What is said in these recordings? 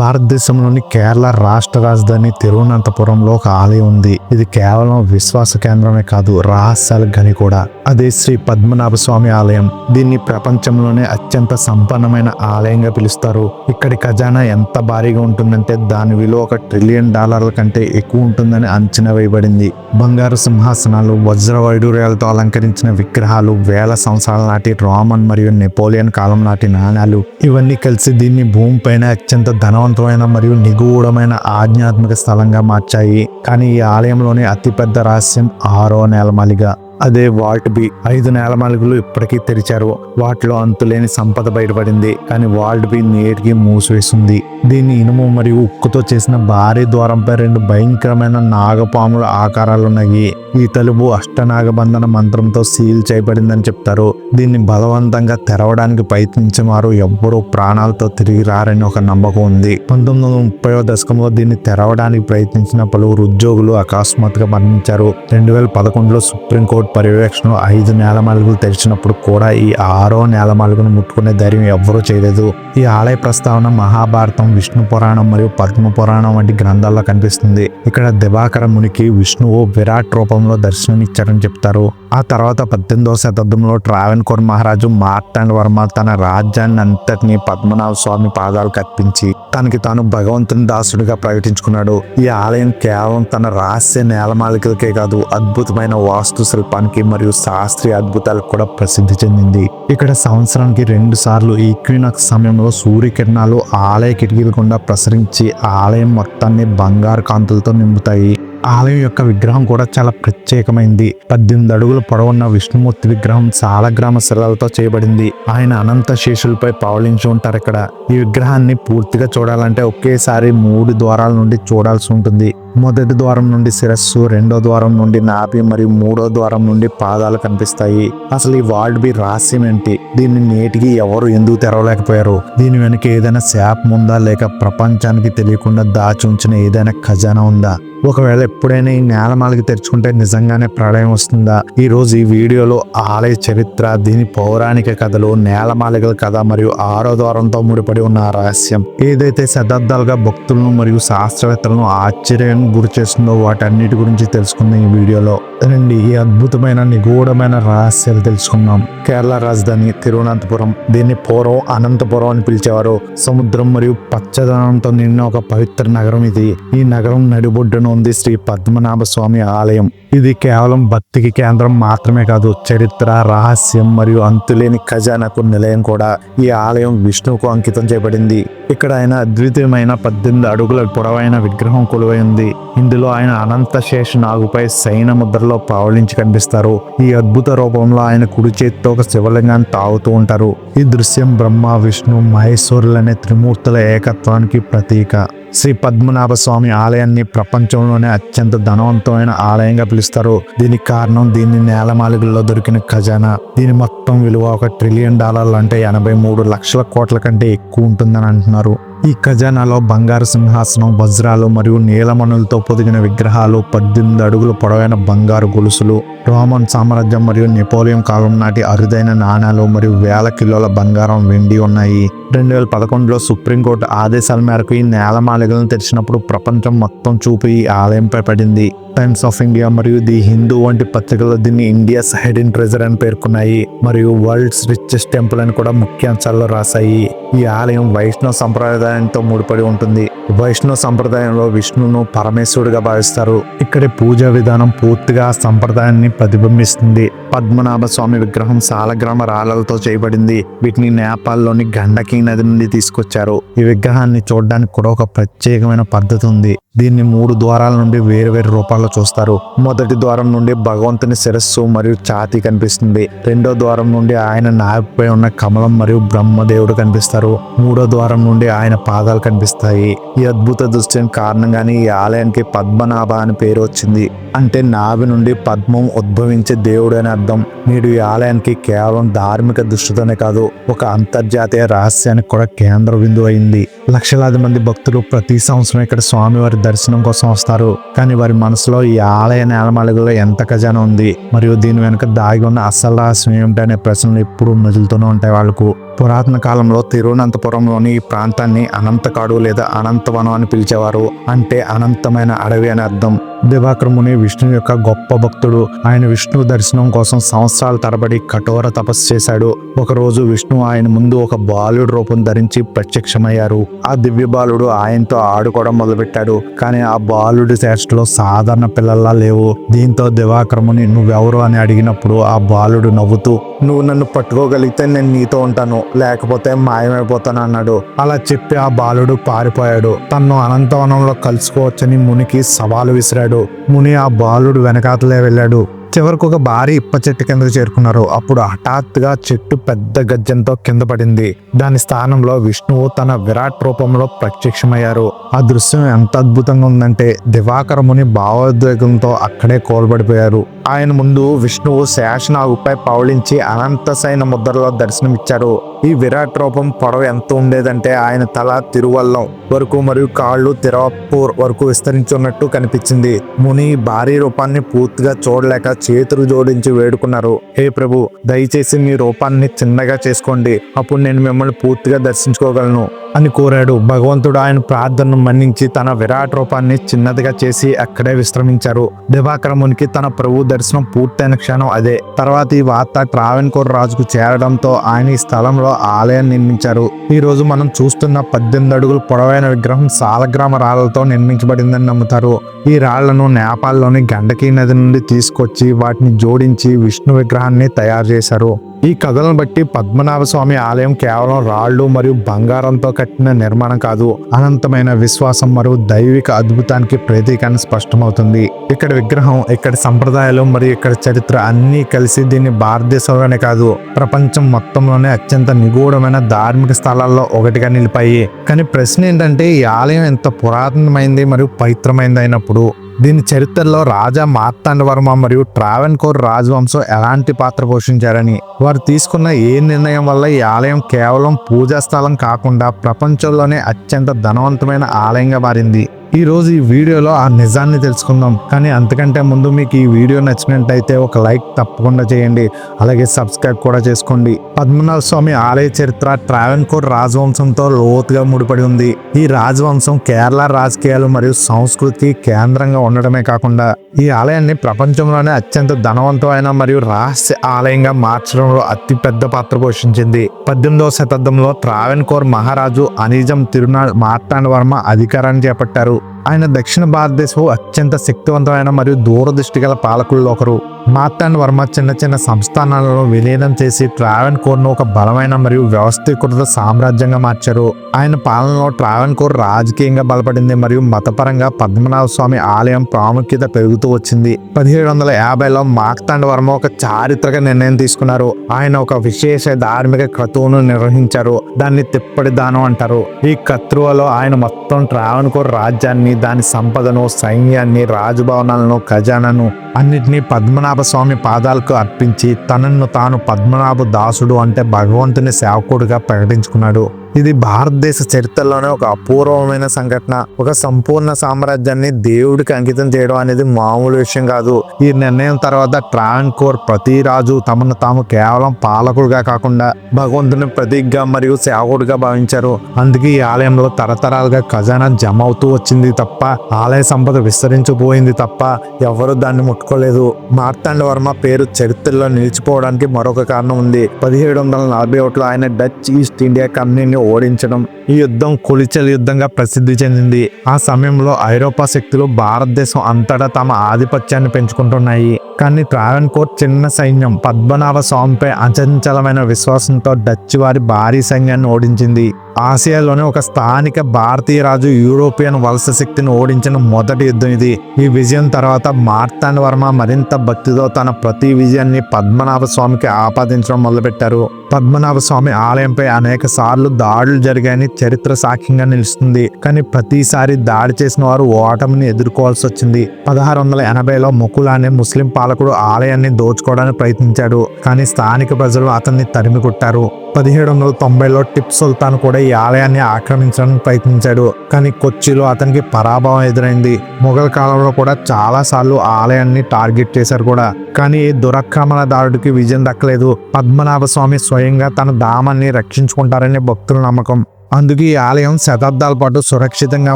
భారతదేశంలోని కేరళ రాష్ట్ర రాజధాని తిరువనంతపురంలో ఒక ఆలయం ఉంది. ఇది కేవలం విశ్వాస కేంద్రమే కాదు రహస్యాల గని కూడా. అదే శ్రీ పద్మనాభ స్వామి ఆలయం. దీన్ని ప్రపంచంలోనే అత్యంత సంపన్నమైన ఆలయంగా పిలుస్తారు. ఇక్కడి ఖజానా ఎంత భారీగా ఉంటుందంటే దాని విలువ ఒక ట్రిలియన్ డాలర్ల కంటే ఎక్కువ ఉంటుందని అంచనా వేయబడింది. బంగారు సింహాసనాలు వజ్ర వైడూర్యాలతో అలంకరించిన విగ్రహాలు వేల సంవత్సరాల నాటి రోమన్ మరియు నెపోలియన్ కాలం నాటి నాణాలు ఇవన్నీ కలిసి దీన్ని భూమిపైన అత్యంత శక్తివంతమైన మరియు నిగూఢమైన ఆధ్యాత్మిక స్థలంగా మార్చాయి. కానీ ఈ ఆలయంలోని అతిపెద్ద రహస్యం ఆరో నేలమాలిగా అదే వాల్ట్ బి. ఐదు నేలమాలికలు ఇప్పటికీ తెరిచారు. వాటిలో అంతులేని సంపద బయటపడింది. కానీ వాల్ట్ బి నేటికి మూసివేసింది. దీన్ని ఇనుము మరియు ఉక్కుతో చేసిన భారీ ద్వారంపై రెండు భయంకరమైన నాగపాముల ఆకారాలు ఉన్నాయి ఈ తలుపు అష్టనాగబంధన మంత్రంతో సీల్ చేయబడిందని చెప్తారు. దీన్ని బలవంతంగా తెరవడానికి ప్రయత్నించిన వారు ఎవ్వరూ ప్రాణాలతో తిరిగి రారని ఒక నమ్మకం ఉంది. పంతొమ్మిది వందల ముప్పై దశకంలో దీన్ని తెరవడానికి ప్రయత్నించిన పలువురు ఉద్యోగులు అకస్మాత్తుగా మరణించారు. రెండు వేల పదకొండులో సుప్రీంకోర్టు పర్యవేక్షణ ఐదు నేలమాలుగులు తెరిచినప్పుడు కూడా ఈ ఆరో నేలమాలుగును ముట్టుకునే ధైర్యం ఎవ్వరూ చేయలేదు. ఈ ఆలయ ప్రస్తావన మహాభారతం విష్ణు పురాణం మరియు పద్మ పురాణం వంటి గ్రంథాల్లో కనిపిస్తుంది. ఇక్కడ దివాకర మునికి విష్ణువు విరాట్ రూపంలో దర్శనమిచ్చారని చెప్తారు. ఆ తర్వాత పద్దెనిమిదవ శతాబ్దంలో ట్రావెన్కోర్ మహారాజు మార్తాండ్ వర్మ తన రాజ్యాన్ని అంతటినీ పద్మనాభ స్వామి పాదాలు అర్పించి తనకి తాను భగవంతుని దాసుడిగా ప్రకటించుకున్నాడు. ఈ ఆలయం కేవలం తన రహస్య నేలమాలికలకే కాదు అద్భుతమైన వాస్తు శిల్పానికి మరియు శాస్త్రీయ అద్భుతాలకు కూడా ప్రసిద్ధి చెందింది. ఇక్కడ సంవత్సరానికి రెండు సార్లు ఈక్వినాక్స్ సమయంలో సూర్యకిరణాలు ఆలయ కిటికీల గుండా ప్రసరించి ఆలయం మొత్తాన్ని బంగారు కాంతులతో నింపుతాయి. ఆలయం యొక్క విగ్రహం కూడా చాలా ప్రత్యేకమైంది. పద్దెనిమిది అడుగుల పొడవున్న విష్ణుమూర్తి విగ్రహం సాలగ్రామ శిలలతో చేయబడింది. ఆయన అనంత శేషులపై పవళించి ఉంటారు ఇక్కడ. ఈ విగ్రహాన్ని పూర్తిగా చూడాలంటే ఒకేసారి మూడు ద్వారాల నుండి చూడాల్సి ఉంటుంది. మొదటి ద్వారం నుండి శిరస్సు రెండో ద్వారం నుండి నాభి మరియు మూడో ద్వారం నుండి పాదాలు కనిపిస్తాయి. అసలు ఈ వాల్డ్ బి రహస్యం ఏంటి? దీన్ని నేటికి ఎవరు ఎందుకు తెరవలేకపోయారు? దీని వెనుక ఏదైనా శాపం ఉందా లేక ప్రపంచానికి తెలియకుండా దాచి ఉంచిన ఏదైనా ఖజానా ఉందా? ఒకవేళ ఎప్పుడైనా ఈ నేలమాలకి తెరుచుకుంటే నిజంగానే ప్రళయం వస్తుందా? ఈ రోజు ఈ వీడియోలో ఆలయ చరిత్ర దీని పౌరాణిక కథలు నేలమాలికల కథ మరియు ఆరో ద్వారంతో ముడిపడి ఉన్న రహస్యం. ఏదైతే శతాబ్దాలుగా భక్తులను మరియు శాస్త్రవేత్తలను ఆశ్చర్యం గురి చేస్తుందో వాటన్నిటి గురించి తెలుసుకుందాం ఈ వీడియోలో. రండి ఈ అద్భుతమైన నిగూఢమైన రహస్యాలు తెలుసుకుందాం. కేరళ రాజధాని తిరువనంతపురం. దీన్ని పూర్వం అనంతపురం అని పిలిచేవారు. సముద్రం మరియు పచ్చదనంతో నిన్న ఒక పవిత్ర నగరం ఇది. ఈ నగరం నడిబొడ్డును ఉంది శ్రీ పద్మనాభ స్వామి ఆలయం. ఇది కేవలం భక్తికి కేంద్రం మాత్రమే కాదు చరిత్ర రహస్యం మరియు అంతులేని ఖజానాకు నిలయం కూడా. ఈ ఆలయం విష్ణువుకు అంకితం చేయబడింది. ఇక్కడ ఆయన అద్వితీయమైన పద్దెనిమిది అడుగుల పొడవైన విగ్రహం కొలువై ఉంది. ఇందులో ఆయన అనంత శేష నాగుపై సైన ముద్రలో పావళించి కనిపిస్తారు. ఈ అద్భుత రూపంలో ఆయన కుడి చేతితో ఒక శివలింగాన్ని తాగుతూ ఉంటారు. ఈ దృశ్యం బ్రహ్మ విష్ణు మహేశ్వరులనే త్రిమూర్తుల ఏకత్వానికి ప్రతీక. శ్రీ పద్మనాభ స్వామి ఆలయాన్ని ప్రపంచంలోనే అత్యంత ధనవంతమైన ఆలయంగా పిలుస్తారు. దీనికి కారణం దీని నేలమాలికల్లో దొరికిన ఖజానా. దీని మొత్తం విలువ ఒక ట్రిలియన్ డాలర్లు అంటే ఎనభై మూడు లక్షల కోట్ల కంటే ఎక్కువ ఉంటుందని అంటున్నారు. ఈ ఖజానాలో బంగారు సింహాసనం వజ్రాలు మరియు నీలమణులతో పొదిగిన విగ్రహాలు పద్దెనిమిది అడుగుల పొడవైన బంగారు గొలుసులు రోమన్ సామ్రాజ్యం మరియు నెపోలియన్ కాలం నాటి అరుదైన నాణాలు మరియు వేల కిలోల బంగారం వెండి ఉన్నాయి. రెండు వేల పదకొండులో సుప్రీంకోర్టు ఆదేశాల మేరకు ఈ నేలమాలికలను తెరిచినప్పుడు ప్రపంచం మొత్తం చూపు ఈ ఆలయంపై పడింది. టైమ్స్ ఆఫ్ ఇండియా మరియు ది హిందూ వంటి పత్రికలు దీన్ని ఇండియాస్ హెడెన్ ట్రెజర్ అని పేర్కొన్నాయి మరియు వరల్డ్స్ రిచెస్ట్ టెంపుల్ అని కూడా ముఖ్యాంశాల్లో రాశాయి. ఈ ఆలయం వైష్ణవ సంప్రదాయంతో ముడిపడి ఉంటుంది. వైష్ణవ సంప్రదాయంలో విష్ణును పరమేశ్వరుడిగా భావిస్తారు. ఇక్కడి పూజా విధానం పూర్తిగా ఆ సంప్రదాయాన్ని ప్రతిబింబిస్తుంది. పద్మనాభ స్వామి విగ్రహం సాలగ్రామ రాళ్ళతో చేయబడింది. వీటిని నేపాల్లోని గండకీ నది నుండి తీసుకొచ్చారు. ఈ విగ్రహాన్ని చూడడానికి కూడా ఒక ప్రత్యేకమైన పద్ధతి ఉంది. దీన్ని మూడు ద్వారాల నుండి వేరు వేరు రూపాల్లో చూస్తారు. మొదటి ద్వారం నుండి భగవంతుని శిరస్సు మరియు ఛాతీ కనిపిస్తుంది. రెండో ద్వారం నుండి ఆయన నాభిపై ఉన్న కమలం మరియు బ్రహ్మదేవుడు కనిపిస్తారు. మూడో ద్వారం నుండి ఆయన పాదాలు కనిపిస్తాయి. ఈ అద్భుత దృశ్యం కారణంగానే ఈ ఆలయానికి పద్మనాభ అని పేరు వచ్చింది. అంటే నాభి నుండి పద్మం ఉద్భవించే దేవుడు అని అర్థం. నేడు ఈ ఆలయానికి కేవలం ధార్మిక దృష్టితోనే కాదు ఒక అంతర్జాతీయ రహస్యానికి కూడా కేంద్ర బిందువు అయింది. లక్షలాది మంది భక్తులు ప్రతి సంవత్సరం ఇక్కడ స్వామివారి దర్శనం కోసం వస్తారు. కానీ వారి మనసులో ఈ ఆలయ నేలమాలికలో ఎంత ఖజానా ఉంది? మరియు దీని వెనుక దాగి ఉన్న అసలు రహస్యం ఏమిటనే ప్రశ్నలు ఎప్పుడు మెదులుతూనే ఉంటాయి వాళ్ళకు. పురాతన కాలంలో తిరువనంతపురంలోని ఈ ప్రాంతాన్ని అనంతకాడు లేదా అనంతవనం అని పిలిచేవారు. అంటే అనంతమైన అడవి అని అర్థం. దివాక్రముని విష్ణు యొక్క గొప్ప భక్తుడు. ఆయన విష్ణు దర్శనం కోసం సంవత్సరాల తరబడి కఠోర తపస్సు చేశాడు. ఒకరోజు విష్ణు ఆయన ముందు ఒక బాలుడు రూపం ధరించి ప్రత్యక్షమయ్యారు. ఆ దివ్య బాలుడు ఆయనతో ఆడుకోవడం మొదలుపెట్టాడు. కానీ ఆ బాలుడి చేష్టలో సాధారణ పిల్లల్లా లేవు. దీంతో దివాక్రముని నువ్వెవరు? అని అడిగినప్పుడు ఆ బాలుడు నవ్వుతూ నువ్వు నన్ను పట్టుకోగలిగితే నేను నీతో ఉంటాను. లేకపోతే మాయమైపోతాను అన్నాడు. అలా చెప్పి ఆ బాలుడు పారిపోయాడు. తన్ను అనంతవనంలో కలుసుకోవచ్చని మునికి సవాలు విసిరాడు. ముని ఆ బాలుడు వెనకాతలే వెళ్ళాడు. చివరకు ఒక భారీ ఇప్ప చెట్టు కిందకు చేరుకున్నారు. అప్పుడు హఠాత్తుగా చెట్టు పెద్ద గజ్జంతో కింద పడింది. దాని స్థానంలో విష్ణువు తన విరాట్ రూపంలో ప్రత్యక్షమయ్యారు. ఆ దృశ్యం ఎంత అద్భుతంగా ఉందంటే దివాకర ముని భావోద్వేగంతో అక్కడే కోల్బడిపోయారు. ఆయన ముందు విష్ణువు శేషనాగుపై పౌళించి అనంత సైన ముద్రలో దర్శనమిచ్చారు. ఈ విరాట్ రూపం పొడవు ఎంత ఉండేదంటే ఆయన తల తిరువల్లం వరకు మరియు కాళ్ళు తిరవపూర్ వరకు విస్తరించున్నట్టు కనిపించింది. ముని భారీ రూపాన్ని పూర్తిగా చూడలేక చేతులు జోడించి వేడుకున్నారు. హే ప్రభు దయచేసి మీ రూపాన్ని చిన్నగా చేసుకోండి. అప్పుడు నేను మిమ్మల్ని పూర్తిగా దర్శించుకోగలను అని కోరాడు. భగవంతుడు ఆయన ప్రార్థనను మన్నించి తన విరాట్ రూపాన్ని చిన్నదిగా చేసి అక్కడే విశ్రమించారు. దివాకర మునికి తన ప్రభు దర్శనం పూర్తయిన క్షణం అదే. తర్వాత ఈ వార్త ట్రావెన్కోర్ రాజుకు చేరడంతో ఆయన ఈ స్థలంలో ఆలయం నిర్మించారు. ఈ రోజు మనం చూస్తున్న పద్దెనిమిది అడుగులు పొడవైన విగ్రహం సాలగ్రామ రాళ్ళతో నిర్మించబడిందని నమ్ముతారు. ఈ రాళ్ళను నేపాల్లోని గండకీ నది నుండి తీసుకొచ్చి వాటిని జోడించి విష్ణు విగ్రహాన్ని తయారు చేశారు. ఈ కథలను బట్టి పద్మనాభ స్వామి ఆలయం కేవలం రాళ్ళు మరియు బంగారంతో కట్టిన నిర్మాణం కాదు అనంతమైన విశ్వాసం మరియు దైవిక అద్భుతానికి ప్రతీక స్పష్టమవుతుంది. ఇక్కడ విగ్రహం ఇక్కడ సంప్రదాయాలు మరియు ఇక్కడ చరిత్ర అన్నీ కలిసి దీన్ని భారతదేశంలోనే కాదు ప్రపంచం మొత్తంలోనే అత్యంత నిగూఢమైన ధార్మిక స్థలాల్లో ఒకటిగా నిలిపాయి. కానీ ప్రశ్న ఏంటంటే ఈ ఆలయం ఎంత పురాతనమైంది మరియు పవిత్రమైంది అయినప్పుడు? దీని చరిత్రలో రాజా మార్తాండవర్మ మరియు ట్రావెన్కోర్ రాజవంశం ఎలాంటి పాత్ర పోషించారని వారు తీసుకున్న ఏ నిర్ణయం వల్ల ఈ ఆలయం కేవలం పూజా స్థలం కాకుండా ప్రపంచంలోనే అత్యంత ధనవంతమైన ఆలయంగా మారింది. ఈ రోజు ఈ వీడియోలో ఆ నిజాన్ని తెలుసుకుందాం. కానీ అంతకంటే ముందు మీకు ఈ వీడియో నచ్చినట్టయితే ఒక లైక్ తప్పకుండా చేయండి. అలాగే సబ్స్క్రైబ్ కూడా చేసుకోండి. పద్మనాభ స్వామి ఆలయ చరిత్ర ట్రావెన్కోర్ రాజవంశంతో లోతుగా ముడిపడి ఉంది. ఈ రాజవంశం కేరళ రాజకీయాలు మరియు సంస్కృతికి కేంద్రంగా ఉండడమే కాకుండా ఈ ఆలయాన్ని ప్రపంచంలోనే అత్యంత ధనవంతమైన మరియు రహస్య ఆలయంగా మార్చడంలో అతి పెద్ద పాత్ర పోషించింది. పద్దెనిమిదవ శతాబ్దంలో ట్రావెన్కోర్ మహారాజు అనిజం తిరునాళ్ మార్తాండవర్మ అధికారాన్ని చేపట్టారు. Ciao ఆయన దక్షిణ భారతదేశం అత్యంత శక్తివంతమైన మరియు దూరదృష్టి గల పాలకుల్లో ఒకరు. మార్తాండ్ వర్మ చిన్న చిన్న సంస్థానాలను విలీనం చేసి ట్రావెన్ కోర్ను ఒక బలమైన మరియు వ్యవస్థీకృత సామ్రాజ్యంగా మార్చారు. ఆయన పాలనలో ట్రావెన్ కోర్ రాజకీయంగా బలపడింది మరియు మతపరంగా పద్మనాభ స్వామి ఆలయం ప్రాముఖ్యత పెరుగుతూ వచ్చింది. పదిహేడు వందల యాభైలో మార్తాండ్ వర్మ ఒక చారిత్రక నిర్ణయం తీసుకున్నారు. ఆయన ఒక విశేష ధార్మిక క్రతువును నిర్వహించారు. దాన్ని తిప్పటి దానం అంటారు. ఈ కత్రువలో ఆయన మొత్తం ట్రావెన్ కోర్ రాజ్యాన్ని దాని సంపదను సైన్యాన్ని రాజభవనాలను ఖజానాను అన్నిటినీ పద్మనాభ స్వామి పాదాలకు అర్పించి తనను తాను పద్మనాభ దాసుడు అంటే భగవంతుని సేవకుడుగా ప్రకటించుకున్నాడు. ఇది భారతదేశ చరిత్రలోనే ఒక అపూర్వమైన సంఘటన. ఒక సంపూర్ణ సామ్రాజ్యాన్ని దేవుడికి అంకితం చేయడం అనేది మామూలు విషయం కాదు. ఈ నిర్ణయం తర్వాత ట్రావెన్కోర్ ప్రతి రాజు తమను తాము కేవలం పాలకుడుగా కాకుండా భగవంతుని ప్రతీకగా మరియు సేవకుడిగా భావించారు. అందుకే ఈ ఆలయంలో తరతరాలుగా ఖజానా జమ అవుతూ వచ్చింది తప్ప ఆలయ సంపద విస్తరించిపోయింది తప్ప ఎవరు దాన్ని ముట్టుకోలేదు. మార్తాండ వర్మ పేరు చరిత్రలో నిలిచిపోవడానికి మరొక కారణం ఉంది. పదిహేడు వందల నలభై ఒకటిలో ఆయన డచ్ ఈస్ట్ ఇండియా కంపెనీని ఓడించడం ఈ యుద్ధం కొలిచల యుద్ధంగా ప్రసిద్ధి చెందింది. ఆ సమయంలో ఐరోపా శక్తులు భారతదేశం అంతటా తమ ఆధిపత్యాన్ని పెంచుకుంటున్నాయి. కానీ ట్రావెన్కోర్ చిన్న సైన్యం పద్మనాభ స్వామిపై అచంచలమైన విశ్వాసంతో డచ్ వారి భారీ సైన్యాన్ని ఓడించింది. ఆసియాలోని ఒక స్థానిక భారతీయ రాజు యూరోపియన్ వలస శక్తిని ఓడించిన మొదటి యుద్ధం ఇది. ఈ విజయం తర్వాత మార్తాండ వర్మ మరింత భక్తితో తన ప్రతి విజయాన్ని పద్మనాభ స్వామికి ఆపాదించడం మొదలుపెట్టారు. పద్మనాభ స్వామి ఆలయంపై అనేక సార్లు దాడులు జరిగాయని చరిత్ర సాక్ష్యంగా నిలుస్తుంది. కానీ ప్రతిసారి దాడి చేసిన వారు ఓటమిని ఎదుర్కోవాల్సి వచ్చింది. పదహారు వందల ఎనభైలో ముకుల్ అనే ముస్లిం పాలకుడు ఆలయాన్ని దోచుకోవడానికి ప్రయత్నించాడు. కానీ స్థానిక ప్రజలు అతన్ని తరిమి కొట్టారు పదిహేడు వందల తొంభైలో టిప్ సుల్తాన్ కూడా ఈ ఆలయాన్ని ఆక్రమించడానికి ప్రయత్నించాడు. కానీ కొచ్చిలో అతనికి పరాభవం ఎదురైంది. మొఘల్ కాలంలో కూడా చాలా సార్లు ఆలయాన్ని టార్గెట్ చేశారు కూడా. కానీ దురాక్రమణదారుడికి విజయం దక్కలేదు. పద్మనాభ స్వామి స్వయంగా తన ధామాన్ని రక్షించుకుంటారని భక్తుల నమ్మకం. అందుకే ఈ ఆలయం శతాబ్దాల పాటు సురక్షితంగా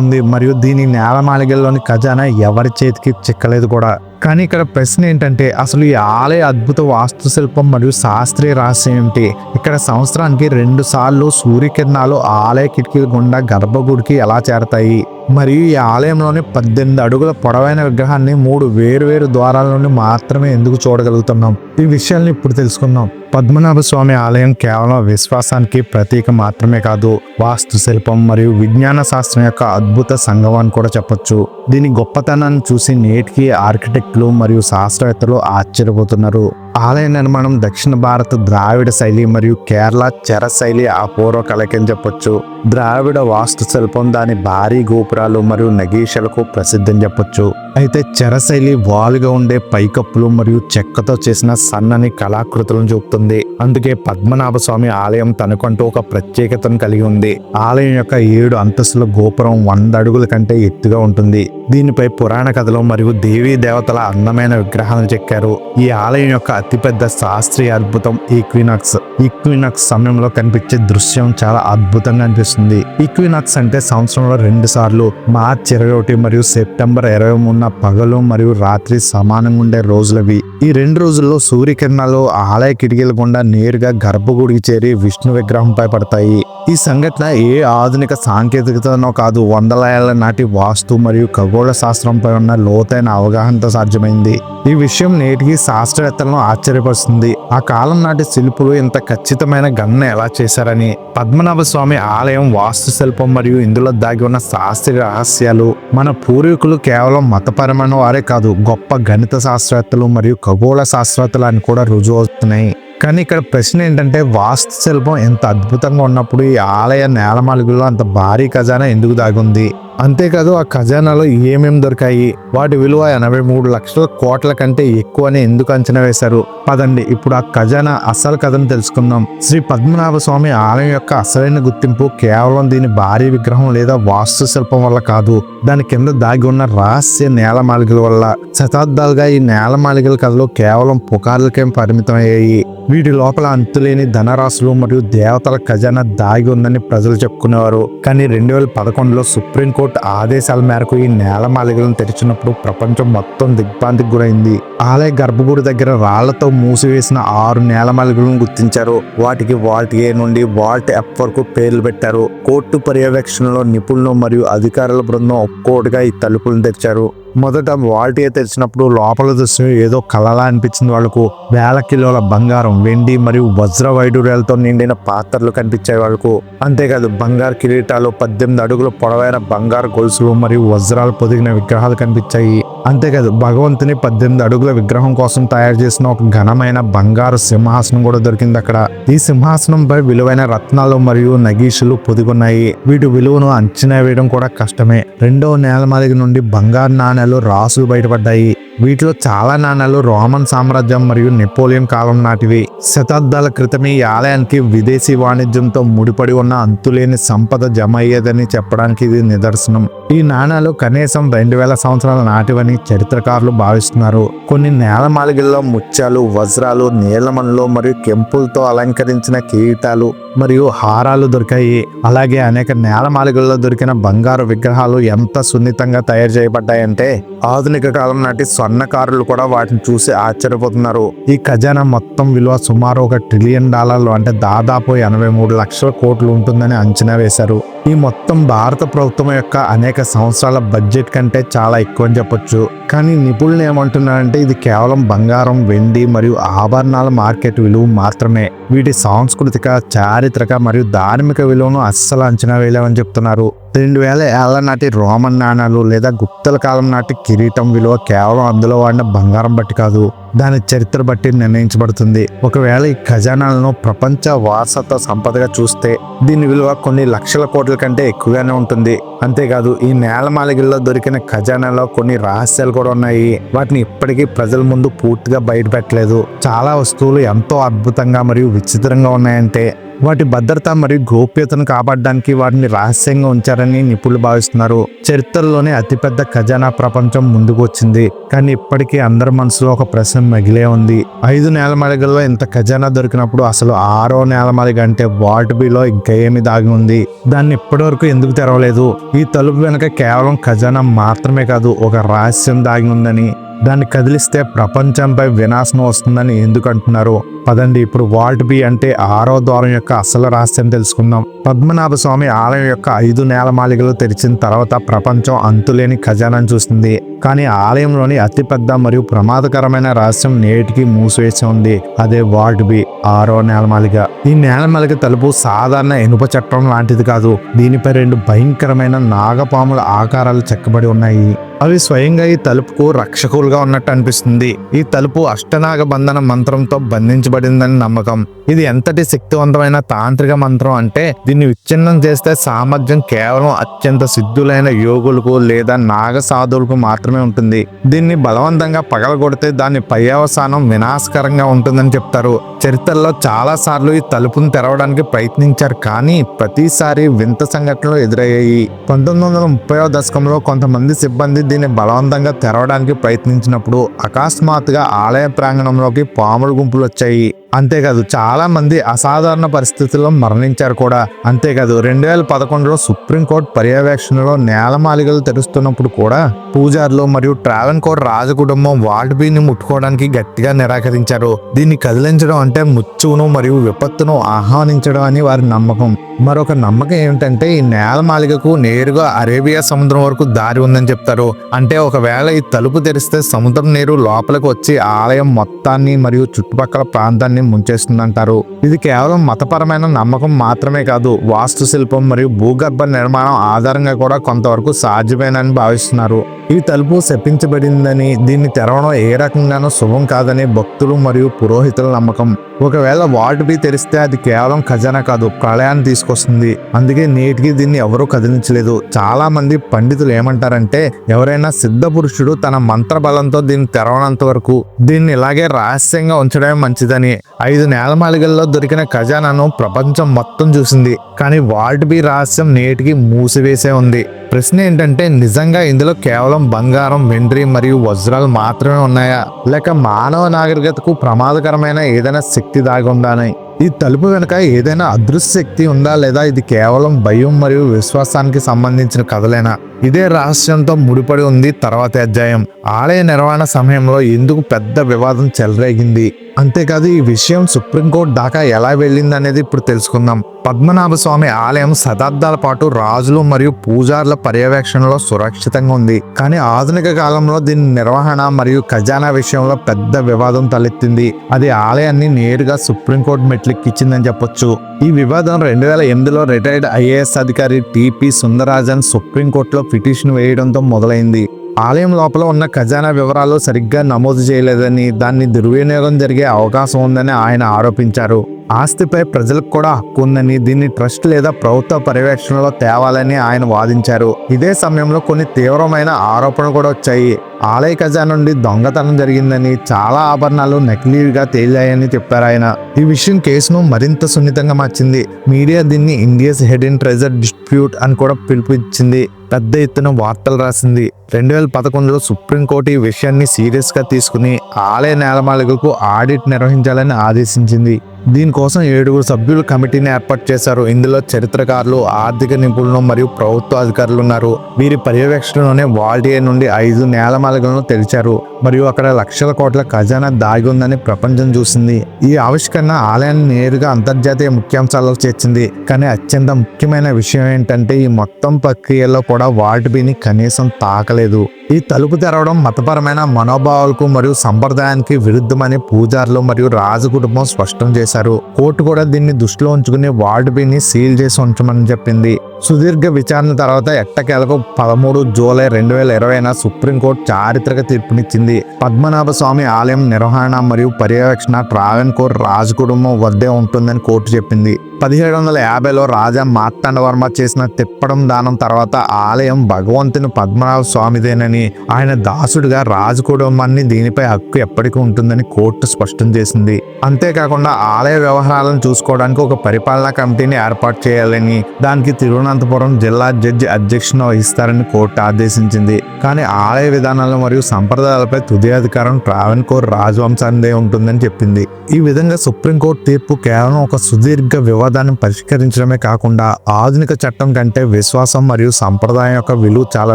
ఉంది మరియు దీని నేలమాళిగల్లోని ఖజానా ఎవరి చేతికి చిక్కలేదు కూడా. కానీ ఇక్కడ ప్రశ్న ఏంటంటే అసలు ఈ ఆలయ అద్భుత వాస్తుశిల్పం మరియు శాస్త్రీయ రహస్యం ఏమిటి? ఇక్కడ సంవత్సరానికి రెండు సార్లు సూర్యకిరణాలు ఆలయ కిటికీల గుండా గర్భగుడికి ఎలా చేరతాయి? మరియు ఈ ఆలయంలోని పద్దెనిమిది అడుగుల పొడవైన విగ్రహాన్ని మూడు వేరువేరు ద్వారాల నుండి మాత్రమే ఎందుకు చూడగలుగుతున్నాం? ఈ విషయాల్ని ఇప్పుడు తెలుసుకుందాం. పద్మనాభ స్వామి ఆలయం కేవలం విశ్వాసానికి ప్రతీక మాత్రమే కాదు వాస్తు శిల్పం మరియు విజ్ఞాన శాస్త్రం యొక్క అద్భుత సంగమం అని కూడా చెప్పొచ్చు. దీని గొప్పతనాన్ని చూసి నేటికి ఆర్కిటెక్టులు మరియు శాస్త్రవేత్తలు ఆశ్చర్యపోతున్నారు. ఆలయ నిర్మాణం దక్షిణ భారత ద్రావిడ శైలి మరియు కేరళ చెర శైలి అపూర్వ కలకని చెప్పొచ్చు. ద్రావిడ వాస్తుశిల్పం దాని భారీ గోపురాలు మరియు నగీషలకు ప్రసిద్ధం చెప్పొచ్చు. అయితే చెరశైలి వాలుగా ఉండే పైకప్పులు మరియు చెక్కతో చేసిన సన్నని కళాకృతులను చూపుతుంది. అందుకే పద్మనాభ స్వామి ఆలయం తనకంటూ ఒక ప్రత్యేకతను కలిగి ఉంది. ఆలయం యొక్క ఏడు అంతస్తుల గోపురం వంద అడుగుల కంటే ఎత్తుగా ఉంటుంది. దీనిపై పురాణ కథలు మరియు దేవీ దేవతల అందమైన విగ్రహాలను చెక్కారు. ఈ ఆలయం యొక్క అతిపెద్ద శాస్త్రీయ అద్భుతం ఈక్వినాక్స్ ఈక్వినాక్స్ సమయంలో కనిపించే దృశ్యం చాలా అద్భుతంగా అనిపిస్తుంది. ఈక్వినాక్స్ అంటే సంవత్సరంలో రెండు సార్లు మార్చి ఇరవై ఒకటి మరియు సెప్టెంబర్ ఇరవై మూడున పగలు మరియు రాత్రి సమానంగా ఉండే రోజులవి. ఈ రెండు రోజుల్లో సూర్యకిరణాలు ఆలయ కిటికీల గుండా నేరుగా గర్భగుడికి చేరి విష్ణు విగ్రహంపై పడతాయి. ఈ సంఘటన ఏ ఆధునిక సాంకేతికతనో కాదు వందల ఏళ్ళ నాటి వాస్తు మరియు ఖగోళ శాస్త్రంపై ఉన్న లోతైన అవగాహనతో సాధ్యమైంది. ఈ విషయం నేటికి శాస్త్రవేత్తలను ఆశ్చర్యపరుస్తుంది. ఆ కాలం నాటి శిల్పులు ఇంత ఖచ్చితమైన గణన ఎలా చేశారని పద్మనాభ స్వామి ఆలయం వాస్తు శిల్పం మరియు ఇందులో దాగి ఉన్న శాస్త్రీయ రహస్యాలు మన పూర్వీకులు కేవలం మతపరమైన వారే కాదు గొప్ప గణిత శాస్త్రవేత్తలు మరియు ఖగోళ శాస్త్రవేత్తలు అని కూడా రుజువు అవుతున్నాయి. కానీ ఇక్కడ ప్రశ్న ఏంటంటే వాస్తు శిల్పం ఎంత అద్భుతంగా ఉన్నప్పుడు ఈ ఆలయ నేలమాలికల్లో అంత భారీ ఖజానా ఎందుకు దాగుంది? అంతేకాదు ఆ ఖజానాలో ఏమేమి దొరికాయి? వాటి విలువ ఎనభై మూడు లక్షల కోట్ల కంటే ఎక్కువ అని ఎందుకు అంచనా వేశారు? పదండి ఇప్పుడు ఆ ఖజానా అసలు కథను తెలుసుకుందాం. శ్రీ పద్మనాభ స్వామి ఆలయం యొక్క అసలైన గుర్తింపు కేవలం దీని భారీ విగ్రహం లేదా వాస్తు శిల్పం వల్ల కాదు. దాని కింద దాగి ఉన్న రహస్య నేలమాలికల వల్ల. శతాబ్దాలుగా ఈ నేలమాలికల కథలు కేవలం పుకార్లకే పరిమితమయ్యాయి? వీటి లోపల అంతులేని ధనరాశులు మరియు దేవతల ఖజానా దాగి ఉందని ప్రజలు చెప్పుకునేవారు. కానీ రెండు వేల పదకొండులో సుప్రీంకోర్టు ఆదేశాల మేరకు ఈ నేలమాలికలను తెరిచినప్పుడు ప్రపంచం మొత్తం దిగ్భ్రాంతికి గురైంది. ఆలయ గర్భగుడి దగ్గర రాళ్ళతో మూసివేసిన ఆరు నేలమాలికలను గుర్తించారు. వాటికి వాల్ట్ ఏ నుండి వాల్ట్ ఎఫ్ వరకు పేర్లు పెట్టారు. కోర్టు పర్యవేక్షణలో నిపుణులు మరియు అధికారుల బృందం ఒక్కోటిగా ఈ తలుపులను తెరిచారు. మొదట వాల్టియా తెరిచినప్పుడు లోపల దృశ్యం ఏదో కలలా అనిపించింది వాళ్ళకు. వేల కిలోల బంగారం వెండి మరియు వజ్ర వైడూర్యాలతో నిండిన పాత్రలు కనిపించాయి వాళ్ళకు. అంతేకాదు బంగారు కిరీటాలు పద్దెనిమిది అడుగుల పొడవైన బంగారు గొలుసులు మరియు వజ్రాలు పొదిగిన విగ్రహాలు కనిపించాయి. అంతేకాదు భగవంతుని పద్దెనిమిది అడుగుల విగ్రహం కోసం తయారు చేసిన ఒక ఘనమైన బంగారు సింహాసనం కూడా దొరికింది అక్కడ. ఈ సింహాసనంపై విలువైన రత్నాలు మరియు నగీషులు పొదిగున్నాయి. వీటి విలువను అంచనా వేయడం కూడా కష్టమే. రెండవ నేలమాలిక నుండి బంగారు నాణేలు రాసులు బయటపడ్డాయి. వీటిలో చాలా నాణాలు రోమన్ సామ్రాజ్యం మరియు నెపోలియన్ కాలం నాటివి. శతాబ్దాల క్రితమే ఈ ఆలయానికి విదేశీ వాణిజ్యంతో ముడిపడి ఉన్న అంతులేని సంపద జమ అయ్యేదని చెప్పడానికి ఇది నిదర్శనం. ఈ నాణాలు కనీసం రెండు వేల సంవత్సరాల నాటివని చరిత్రకారులు భావిస్తున్నారు. కొన్ని నేలమాలికల్లో ముత్యాలు వజ్రాలు నీలమణులు మరియు కెంపులతో అలంకరించిన కిరీటాలు మరియు హారాలు దొరికాయి. అలాగే అనేక నేలమాలికల్లో దొరికిన బంగారు విగ్రహాలు ఎంత సున్నితంగా తయారు చేయబడ్డాయంటే ఆధునిక కాలం నాటి స్వర్ణకారులు కూడా వాటిని చూసి ఆశ్చర్యపోతున్నారు. ఈ ఖజానా మొత్తం విలువ సుమారు ఒక ట్రిలియన్ డాలర్లు అంటే దాదాపు ఎనభై మూడు లక్షల కోట్లు ఉంటుందని అంచనా వేశారు. ఈ మొత్తం భారత ప్రభుత్వం యొక్క అనేక సంవత్సరాల బడ్జెట్ కంటే చాలా ఎక్కువ అని చెప్పొచ్చు. కానీ నిపుణులు ఏమంటున్నారంటే ఇది కేవలం బంగారం వెండి మరియు ఆభరణాల మార్కెట్ విలువ మాత్రమే. వీటి సాంస్కృతిక చారిత్రక మరియు ధార్మిక విలువను అస్సలు అంచనా వేయలేమని చెప్తున్నారు. రెండు వేల ఏళ్ళ నాటి రోమన్ నాణాలు లేదా గుప్తల కాలం నాటి కిరీటం విలువ కేవలం అందులో వాడిన బంగారం బట్టి కాదు దాని చరిత్ర బట్టి నిర్ణయించబడుతుంది. ఒకవేళ ఈ ఖజానాలను ప్రపంచ వారసత్వ సంపదగా చూస్తే దీని విలువ కొన్ని లక్షల కోట్ల కంటే ఎక్కువగానే ఉంటుంది. అంతేకాదు ఈ నేలమాలికల్లో దొరికిన ఖజానాలో కొన్ని రహస్యాలు కూడా ఉన్నాయి. వాటిని ఇప్పటికీ ప్రజల ముందు పూర్తిగా బయటపెట్టలేదు. చాలా వస్తువులు ఎంతో అద్భుతంగా మరియు విచిత్రంగా ఉన్నాయంటే వాటి భద్రత మరియు గోప్యతను కాపాడడానికి వాటిని రహస్యంగా ఉంచారని నిపుణులు భావిస్తున్నారు. చరిత్రలోనే అతిపెద్ద ఖజానా ప్రపంచం ముందుకు వచ్చింది. కానీ ఇప్పటికీ అందరి మనసులో ఒక ప్రశ్న మిగిలే ఉంది. ఐదు నేలమలిగల్లో ఇంత ఖజానా దొరికినప్పుడు అసలు ఆరో నేలమలిగ అంటే వాట్ బిలో ఇంకా ఏమి దాగి ఉంది? దాన్ని ఇప్పటివరకు ఎందుకు తెరవలేదు? ఈ తలుపు వెనుక కేవలం ఖజానా మాత్రమే కాదు ఒక రహస్యం దాగి ఉందని. దాన్ని కదిలిస్తే ప్రపంచంపై వినాశనం వస్తుందని ఎందుకు అంటున్నారు పదండి ఇప్పుడు వాల్ట్ బి అంటే ఆరో ద్వారం యొక్క అసలు రహస్యం తెలుసుకుందాం. పద్మనాభ స్వామి ఆలయం యొక్క ఐదు నేలమాలికలు తెరిచిన తర్వాత ప్రపంచం అంతులేని ఖజానాను చూస్తుంది. కానీ ఆలయంలోని అతిపెద్ద మరియు ప్రమాదకరమైన రహస్యం నేటికి మూసివేసి ఉంది. అదే వార్డ్ బి ఆరో నేలమాలిక. ఈ నేలమాలిక తలుపు సాధారణ ఇనుప చట్టం లాంటిది కాదు. దీనిపై రెండు భయంకరమైన నాగపాముల ఆకారాలు చెక్కబడి ఉన్నాయి. అవి స్వయంగా ఈ తలుపుకు రక్షకులుగా ఉన్నట్టు అనిపిస్తుంది. ఈ తలుపు అష్టనాగ బంధన మంత్రంతో బంధించబడిందని నమ్మకం. ఇది ఎంతటి శక్తివంతమైన తాంత్రిక మంత్రం అంటే దీన్ని విచ్ఛిన్నం చేస్తే సామర్థ్యం కేవలం అత్యంత సిద్ధులైన యోగులకు లేదా నాగ సాధువులకు మాత్రమే ఉంటుంది. దీన్ని బలవంతంగా పగలగొడితే దాని పర్యవసానం వినాశకరంగా ఉంటుందని చెప్తారు. చరిత్రలో చాలా సార్లు ఈ తలుపును తెరవడానికి ప్రయత్నించారు కానీ ప్రతిసారి వింత సంఘటనలు ఎదురయ్యాయి. పంతొమ్మిది వందల ముప్పై దశకంలో కొంతమంది సిబ్బంది దీన్ని బలవంతంగా తెరవడానికి ప్రయత్నించినప్పుడు అకస్మాత్తుగా ఆలయ ప్రాంగణంలోకి పాముల గుంపులు వచ్చాయి. అంతేకాదు చాలా మంది అసాధారణ పరిస్థితుల్లో మరణించారు కూడా. అంతేకాదు రెండు వేల పదకొండులో సుప్రీంకోర్టు పర్యవేక్షణలో నేలమాలిగలు తెరుస్తున్నప్పుడు కూడా పూజారులు మరియు ట్రావెన్ కోర్ రాజకుటుంబం వార్డ్ బీని ముట్టుకోవడానికి గట్టిగా నిరాకరించారు. దీన్ని కదిలించడం అంటే ముచ్చును మరియు విపత్తును ఆహ్వానించడం అని వారి నమ్మకం. మరొక నమ్మకం ఏమిటంటే ఈ నేలమాలిగకు నేరుగా అరేబియా సముద్రం వరకు దారి ఉందని చెప్తారు. అంటే ఒకవేళ ఈ తలుపు తెరిస్తే సముద్రం నీరు లోపలికి వచ్చి ఆలయం మొత్తాన్ని మరియు చుట్టుపక్కల ప్రాంతాన్ని ముంచేస్తుందంటారు. ఇది కేవలం మతపరమైన నమ్మకం మాత్రమే కాదు వాస్తు శిల్పం మరియు భూగర్భ నిర్మాణం ఆధారంగా కూడా కొంతవరకు సాధ్యమేనని భావిస్తున్నారు. ఈ తలుపు శపించబడిందని దీన్ని తెరవడం ఏ రకంగానూ శుభం కాదని భక్తులు మరియు పురోహితుల నమ్మకం. ఒకవేళ వార్డ్ బి తెరిస్తే అది కేవలం ఖజానా కాదు ప్రళయాన్ని తీసుకొస్తుంది. అందుకే నేటికి దీన్ని ఎవరూ కదిలించలేదు. చాలా మంది పండితులు ఏమంటారంటే ఎవరైనా సిద్ధ పురుషుడు తన మంత్ర బలంతో దీన్ని తెరవనంత వరకు దీన్ని ఇలాగే రహస్యంగా ఉంచడమే మంచిదని. ఐదు నేలమాలిగల్లో దొరికిన ఖజానాను ప్రపంచం మొత్తం చూసింది. కానీ వార్డ్ బి రహస్యం నేటికి మూసివేసే ఉంది. ప్రశ్న ఏంటంటే నిజంగా ఇందులో కేవలం బంగారం వెండ్రి మరియు వజ్రాలు మాత్రమే ఉన్నాయా? లేక మానవ నాగరికతకు ప్రమాదకరమైన ఏదైనా శక్తి దాగి ఉందాని ఈ తలుపు వెనుక ఏదైనా అదృశ్య శక్తి ఉందా? లేదా ఇది కేవలం భయం మరియు విశ్వాసానికి సంబంధించిన కథలేనా? ఇదే రహస్యంతో ముడిపడి ఉంది తర్వాతి అధ్యాయం. ఆలయ నిర్వహణ సమయంలో ఎందుకు పెద్ద వివాదం చెలరేగింది? అంతేకాదు ఈ విషయం సుప్రీంకోర్టు దాకా ఎలా వెళ్ళింది అనేది ఇప్పుడు తెలుసుకుందాం. పద్మనాభ స్వామి ఆలయం శతాబ్దాల పాటు రాజులు మరియు పూజారుల పర్యవేక్షణలో సురక్షితంగా ఉంది. కానీ ఆధునిక కాలంలో దీని నిర్వహణ మరియు ఖజానా విషయంలో పెద్ద వివాదం తలెత్తింది. అది ఆలయాన్ని నేరుగా సుప్రీంకోర్టు మెట్లెక్కిచ్చిందని చెప్పొచ్చు. ఈ వివాదం రెండు వేల ఎనిమిదిలో రిటైర్డ్ ఐఏఎస్ అధికారి టిపి సుందరరాజన్ సుప్రీంకోర్టులో పిటిషన్ వేయడంతో మొదలైంది. ఆలయం లోపల ఉన్న ఖజానా వివరాలు సరిగ్గా నమోదు చేయలేదని దాన్ని దుర్వినియోగం జరిగే అవకాశం ఉందని ఆయన ఆరోపించారు. ఆస్తిపై ప్రజలకు కూడా హక్కు ఉందని దీన్ని ట్రస్ట్ లేదా ప్రభుత్వ పర్యవేక్షణలో తేవాలని ఆయన వాదించారు. ఇదే సమయంలో కొన్ని తీవ్రమైన ఆరోపణలు కూడా వచ్చాయి. ఆలయ ఖజా నుండి దొంగతనం జరిగిందని చాలా ఆభరణాలు నకిలీగా తేలాయని చెప్పారు ఆయన. ఈ విషయం కేసును మరింత సున్నితంగా మార్చింది. మీడియా దీన్ని ఇండియాస్ ఇన్ ట్రెజర్ డిస్ప్యూట్ అని కూడా పిలిపించింది. పెద్ద ఎత్తున వార్తలు రాసింది. రెండు వేల పదకొండులో సుప్రీంకోర్టు ఈ విషయాన్ని సీరియస్గా తీసుకుని ఆలయ నేలమాలికలకు ఆడిట్ నిర్వహించాలని ఆదేశించింది. దీనికోసం ఏడుగురు సభ్యులు కమిటీని ఏర్పాటు చేశారు. ఇందులో చరిత్రకారులు ఆర్థిక నిపుణులు మరియు ప్రభుత్వ అధికారులు ఉన్నారు. వీరి పర్యవేక్షణలోనే వాల్టియర్ నుండి ఐదు నేలమాలగలను తెరిచారు. మరియు అక్కడ లక్షల కోట్ల ఖజానా దాగి ఉందని ప్రపంచం చూసింది. ఈ ఆవిష్కరణ ఆలయాన్ని నేరుగా అంతర్జాతీయ ముఖ్యాంశాల్లో చేర్చింది. కానీ అత్యంత ముఖ్యమైన విషయం ఏంటంటే ఈ మొత్తం ప్రక్రియలో కూడా వాల్ట్ బీని కనీసం తాకలేదు. ఈ తలుపు తెరవడం మతపరమైన మనోభావాలకు మరియు సంప్రదాయానికి విరుద్ధమని పూజారులు మరియు రాజు కుటుంబం స్పష్టం చేశారు. కోర్టు కూడా దీన్ని దృష్టిలో ఉంచుకుని వార్డు బిని సీల్ చేసి ఉంచమని చెప్పింది. సుదీర్ఘ విచారణ తర్వాత ఎట్టకేలకు పదమూడు జూలై రెండు వేల ఇరవైన సుప్రీంకోర్టు చారిత్రక తీర్పునిచ్చింది. పద్మనాభ స్వామి ఆలయం నిర్వహణ మరియు పర్యవేక్షణ ట్రావెన్ కోర్ రాజు కుటుంబం వద్దే ఉంటుందని కోర్టు చెప్పింది. పదిహేడు వందల యాభైలో రాజా మార్తాండవర్మ చేసిన తిప్పడం దానం తర్వాత ఆలయం భగవంతుని పద్మనాభ స్వామిదేనని ఆయన దాసుడిగా రాజు కుటుంబాన్ని దీనిపై హక్కు ఎప్పటికీ ఉంటుందని కోర్టు స్పష్టం చేసింది. అంతేకాకుండా ఆలయ వ్యవహారాలను చూసుకోవడానికి ఒక పరిపాలనా కమిటీని ఏర్పాటు చేయాలని దానికి తిరువనంతపురం జిల్లా జడ్జి అధ్యక్షను వహిస్తారని కోర్టు ఆదేశించింది. కానీ ఆలయ విధానాలు మరియు సంప్రదాయాలపై తుది అధికారం ట్రావెన్కోర్ రాజవంశానిదే ఉంటుందని చెప్పింది. ఈ విధంగా సుప్రీంకోర్టు తీర్పు కేవలం ఒక సుదీర్ఘ వివాదాన్ని పరిష్కరించడమే కాకుండా ఆధునిక చట్టం కంటే విశ్వాసం మరియు సంప్రదాయం యొక్క విలువ చాలా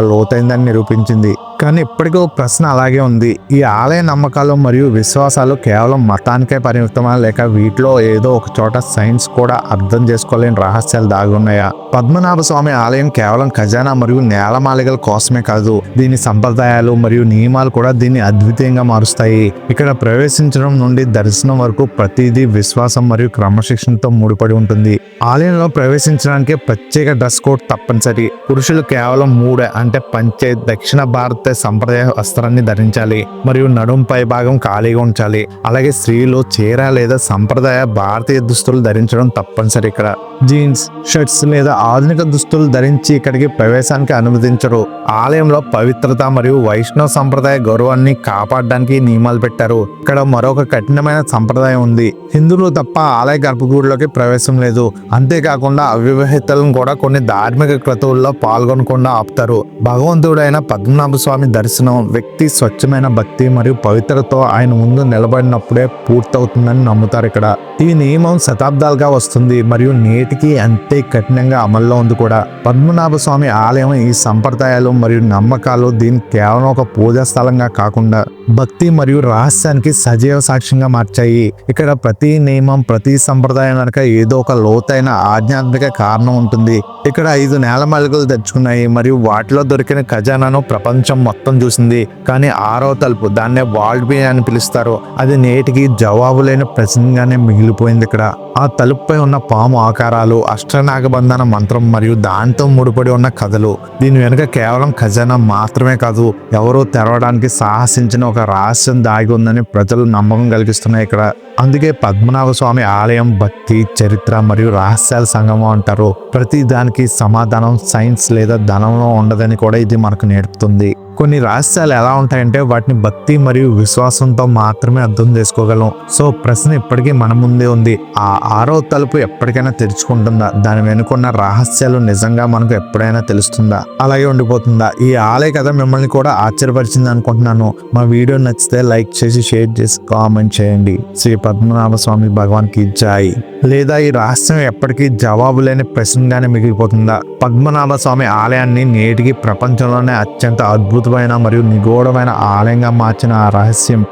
లోతైందని నిరూపించింది. కానీ ఇప్పటికీ ఒక ప్రశ్న అలాగే ఉంది. ఈ ఆలయ నమ్మకాలు మరియు విశ్వాసాలు కేవలం మతానికే పరిమితమా? లేక వీటిలో ఏదో ఒక చోట సైన్స్ కూడా అర్థం చేసుకోలేని రహస్యాలు దాగున్నాయా పద్మనాభ స్వామి ఆలయం కేవలం ఖజానా మరియు నేలమాలికల కోసమే కాదు దీని సంప్రదాయాలు మరియు నియమాలు కూడా దీన్ని అద్వితీయంగా మారుస్తాయి. ఇక్కడ ప్రవేశించడం నుండి దర్శనం వరకు ప్రతిదీ విశ్వాసం మరియు క్రమశిక్షణతో ముడిపడి ఉంటుంది. ఆలయంలో ప్రవేశించడానికి ప్రత్యేక డ్రెస్ కోడ్ తప్పనిసరి. పురుషులు కేవలం మూడే అంటే పంచే దక్షిణ భారత సంప్రదాయ వస్త్రాన్ని ధరించాలి మరియు నడుం పై భాగం ఖాళీగా ఉంచాలి. అలాగే స్త్రీలు చీర లేదా సంప్రదాయ భారతీయ దుస్తులు ధరించడం తప్పనిసరి ఇక్కడ. జీన్స్ షర్ట్స్ లేదా ఆధునిక దుస్తులు ధరించి ఇక్కడికి ప్రవేశానికి అనుమతించరు. ఆలయంలో పవిత్రత మరియు వైష్ణవ సంప్రదాయ గౌరవాన్ని కాపాడడానికి నియమాలు పెట్టారు. ఇక్కడ మరొక కఠినమైన సంప్రదాయం ఉంది. హిందువులు తప్ప ఆలయ గర్భగుడిలోకి ప్రవేశం లేదు. అంతేకాకుండా అవివాహితలను కూడా కొన్ని ధార్మిక క్రతువుల్లో పాల్గొనకుండా ఆపుతారు. భగవంతుడైన పద్మనాభ స్వామి దర్శనం వ్యక్తి స్వచ్ఛమైన భక్తి మరియు పవిత్రతో ఆయన ముందు నిలబడినప్పుడే పూర్తవుతుందని నమ్ముతారు ఇక్కడ. ఈ నియమం శతాబ్దాలుగా వస్తుంది మరియు నేటికి అంతే కఠినంగా అమల్లో ఉంది కూడా. పద్మనాభ స్వామి ఆలయం ఈ సంప్రదాయాలు మరియు నమ్మకాలు దీన్ని కేవలం ఒక పూజా స్థలంగా కాకుండా భక్తి మరియు రహస్యానికి సజీవ సాక్ష్యంగా మార్చాయి. ఇక్కడ ప్రతి నియమం ప్రతి సంప్రదాయం కనుక ఏదో ఒక లోతైన ఆధ్యాత్మిక కారణం ఉంటుంది. ఇక్కడ ఐదు నేల మలుగులు తెచ్చుకున్నాయి మరియు వాటిలో దొరికిన ఖజానాను ప్రపంచం మొత్తం చూసింది. కానీ ఆరో తలుపు దాన్నే వాల్డ్ బి అని పిలుస్తారు. అది నేటికి జవాబు లేని ప్రశ్నగానే మిగిలిపోయింది ఇక్కడ. ఆ తలుపుపై ఉన్న పాము ఆకారం ఆకారాలు అష్టనాగబంధన మంత్రం మరియు దాంతో ముడిపడి ఉన్న కథలు. దీని వెనుక కేవలం ఖజానా మాత్రమే కాదు ఎవరో తెరవడానికి సాహసించిన ఒక రహస్యం దాగి ఉందని ప్రజలు నమ్మకం కలిగిస్తున్నాయి ఇక్కడ. అందుకే పద్మనాభ స్వామి ఆలయం భక్తి చరిత్ర మరియు రహస్యాల సంగమం అంటారు. ప్రతి దానికి సమాధానం సైన్స్ లేదా ధనంలో ఉండదని కూడా ఇది మనకు నేర్పుతుంది. కొన్ని రహస్యాలు ఎలా ఉంటాయంటే వాటిని భక్తి మరియు విశ్వాసంతో మాత్రమే అర్థం చేసుకోగలం. సో ప్రశ్న ఇప్పటికీ మన ముందే ఉంది. ఆ ఆరో తలుపు ఎప్పటికైనా తెరుచుకుంటుందా? దాని వెనుకున్న రహస్యాలు నిజంగా మనకు ఎప్పుడైనా తెలుస్తుందా? అలాగే ఉండిపోతుందా? ఈ ఆలయ కథ మిమ్మల్ని కూడా ఆశ్చర్యపరిచింది అనుకుంటున్నాను. మా వీడియో నచ్చితే లైక్ చేసి షేర్ చేసి కామెంట్ చేయండి. శ్రీ పద్మనాభ స్వామి భగవాన్కి జాయి లేదా ఈ రహస్యం ఎప్పటికీ జవాబు లేని ప్రశ్నగానే మిగిలిపోతుందా? పద్మనాభ స్వామి ఆలయాన్ని నేటికి ప్రపంచంలోనే అత్యంత అద్భుతమైన మరియు నిగూఢమైన ఆలయంగా మార్చిన ఆ రహస్యం.